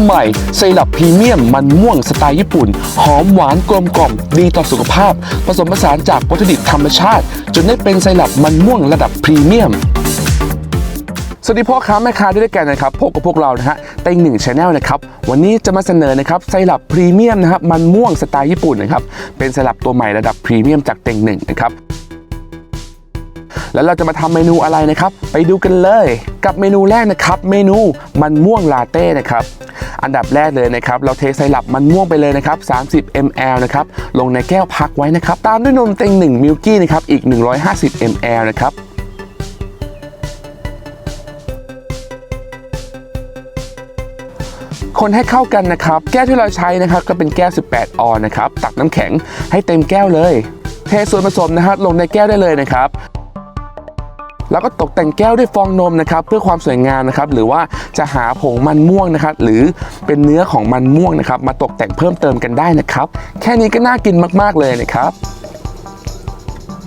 ใหม่ไซรัปพรีเมียมมันม่วงสไตล์ญี่ปุ่น หอมหวานกลมกล่อมดีต่อสุขภาพ ผสมผสานจากวัตถุดิบธรรมชาติ จนได้เป็นไซรัปมันม่วงระดับพรีเมียมสวัสดีพ่อค้าแม่ค้าด้วยกันนะครับพบกับพวกเรานะฮะเต็งหนึ่งชาแนลนะครับวันนี้จะมาเสนอนะครับไซรัปพรีเมียมนะครับมันม่วงสไตล์ญี่ปุ่นนะครับเป็นไซรัปตัวใหม่ระดับพรีเมียมจากเต็งหนึ่งนะครับ แล้วเราจะมาทำเมนูอะไรนะครับ ไปดูกันเลย กับเมนูแรกนะครับ เมนูมันม่วงลาเต้นะครับอันดับแรกเลยนะครับ เราเทไซรัปมันม่วงไปเลยนะครับ 30 ml นะครับ ลงในแก้วพักไว้นะครับ ตามด้วยนมเต็งหนึ่งมิลกี้นะครับ อีก 150 ml นะครับคนให้เข้ากันนะครับ แก้วที่เราใช้นะครับก็เป็นแก้ว 18 ออนนะครับ ตักน้ำแข็งให้เต็มแก้วเลย เทส่วนผสมนะครับ ลงในแก้วได้เลยนะครับ แล้วก็ตกแต่งแก้วด้วยฟองนมนะครับเพื่อความสวยงามนะครับหรือว่าจะหาผงมันม่วงนะครับหรือเป็นเนื้อของมันม่วงนะครับมาตกแต่งเพิ่มเติมกันได้นะครับ แค่นี้ก็น่ากินมากๆเลยนะครับ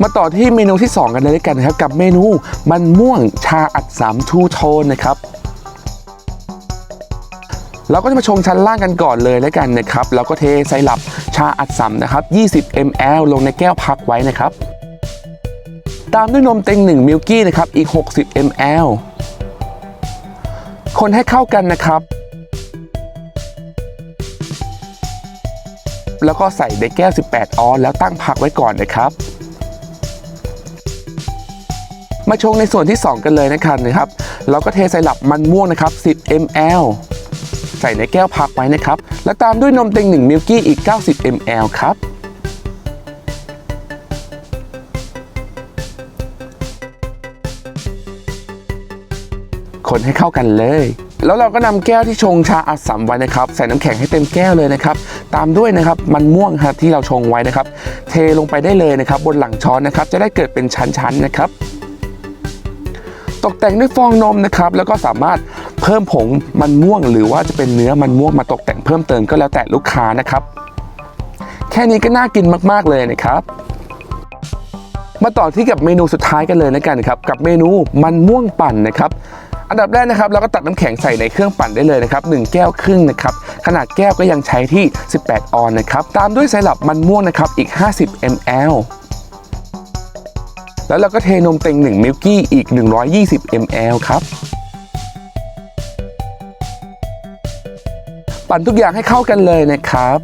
มาต่อที่เมนูที่ 2 กันเลยด้วยกันนะครับกับเมนูมันม่วงชาอัดสามทูโทนนะครับเราก็จะมาชงชั้นล่างกันก่อนเลยแล้วกันนะครับแล้วก็เทไซรัปชาอัดสัมนะครับ 20 ml ลงในแก้วพักไว้นะครับ ตามด้วยนมเต็งหนึ่งมิลกี้นะครับอีก 60 ml คนให้เข้ากันนะครับ แล้วก็ใส่ในแก้ว 18 ออนแล้วตั้งพักไว้ก่อนนะครับ มาชงในส่วนที่ 2 กันเลยนะครับนะครับ เราก็เทไซรัปมันม่วงนะครับ 10 ml ใส่ในแก้วพักไว้นะครับ แล้วตามด้วยนมเต็งหนึ่งมิลกี้อีก 90 ml ครับ คนให้เข้ากันเลย แล้วเราก็นำแก้วที่ชงชาอัดสัมไว้นะครับใส่น้ำแข็งให้เต็มแก้วเลยนะครับตามด้วยนะครับมันม่วงครับที่เราชงไว้นะครับ เทลงไปได้เลยนะครับ บนหลังช้อนนะครับ จะได้เกิดเป็นชั้นๆนะครับ ตกแต่งด้วยฟองนมนะครับ แล้วก็สามารถเพิ่มผงมันม่วง หรือว่าจะเป็นเนื้อมันม่วงมาตกแต่งเพิ่มเติมก็แล้วแต่ลูกค้านะครับ แค่นี้ก็น่ากินมากๆเลยนะครับมาต่อที่กับเมนูสุดท้ายกันเลยนะกันครับกับเมนูมันม่วงปั่นนะครับ อันดับแรกนะครับเราก็ตักน้ำแข็งใส่ในเครื่องปั่นได้เลยนะครับ1แก้วครึ่งนะครับขนาดแก้วก็ยังใช้ที่ 18 ออนนะครับตามด้วยไซรัปมันม่วงนะครับอีก 50 ml แล้วเราก็เทนมเต็ง1มิลกี้อีก 120 ml ครับปั่นทุกอย่างให้เข้ากันเลยนะครับ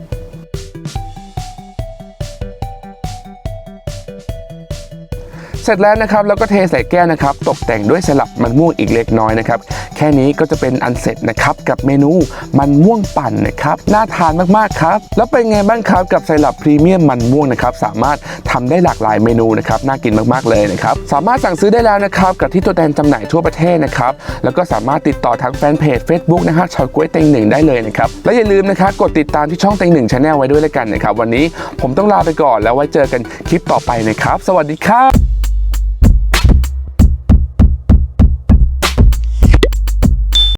ร็จแล้วนะครับแล้วก็เทใส่แก้วนะครับ ตกแต่งด้วยสลับมันม่วงอีกเล็กน้อยนะครับ แค่นี้ก็จะเป็นอันเสร็จนะครับกับเมนูมันม่วงปั่นนะครับน่าทานมากๆครับ แล้วเป็นไงบ้างครับกับไซรัปพรีเมียมมันม่วงนะครับสามารถทำได้หลากหลายเมนูนะครับน่ากินมากๆเลยนะครับสามารถสั่งซื้อได้แล้วนะครับกับที่ตัวแทนจำหน่ายทั่วประเทศนะครับแล้วก็สามารถติดต่อทางแฟนเพจ Facebook นะฮะชาวกล้วยเต็งหนึ่งได้เลยนะครับและอย่าลืมนะครับกดติดตามที่ช่องเต็งหนึ่งชาแนลไว้ด้วยแล้วกันนะครับวันนี้ผมต้องลาไปก่อนแล้วไว้เจอกันคลิปต่อไปนะครับ สวัสดีครับ